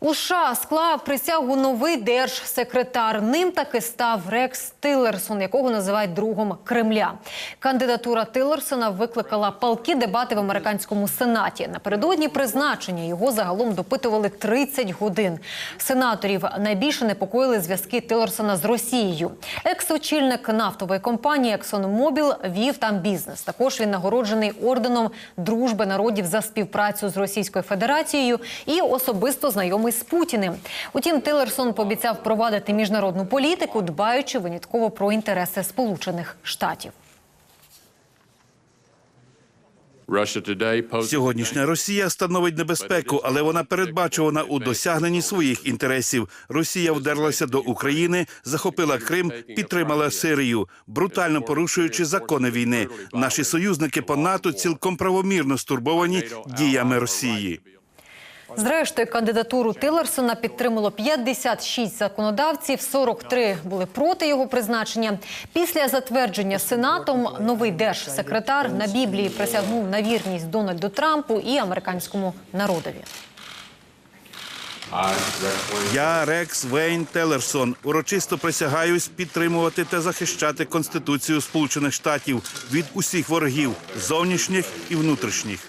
У США склав присягу новий держсекретар. Ним таки став Рекс Тиллерсон, якого називають другом Кремля. Кандидатура Тиллерсона викликала палкі дебати в американському сенаті. Напередодні призначення його загалом допитували 30 годин. Сенаторів найбільше непокоїли зв'язки Тиллерсона з Росією. Екс-очільник нафтової компанії ExxonMobil вів там бізнес. Також він нагороджений орденом дружби народів за співпрацю з Російською Федерацією і особисто знайомий з Путіним. Утім, Тиллерсон пообіцяв провадити міжнародну політику, дбаючи винятково про інтереси Сполучених Штатів. Сьогоднішня Росія становить небезпеку, але вона передбачувана у досягненні своїх інтересів. Росія вдерлася до України, захопила Крим, підтримала Сирію, брутально порушуючи закони війни. Наші союзники по НАТО цілком правомірно стурбовані діями Росії. Зрештою, кандидатуру Тиллерсона підтримало 56 законодавців, 43 були проти його призначення. Після затвердження Сенатом новий держсекретар на Біблії присягнув на вірність Дональду Трампу і американському народові. Я Рекс Вейн Телерсон урочисто присягаюсь підтримувати та захищати Конституцію Сполучених Штатів від усіх ворогів зовнішніх і внутрішніх.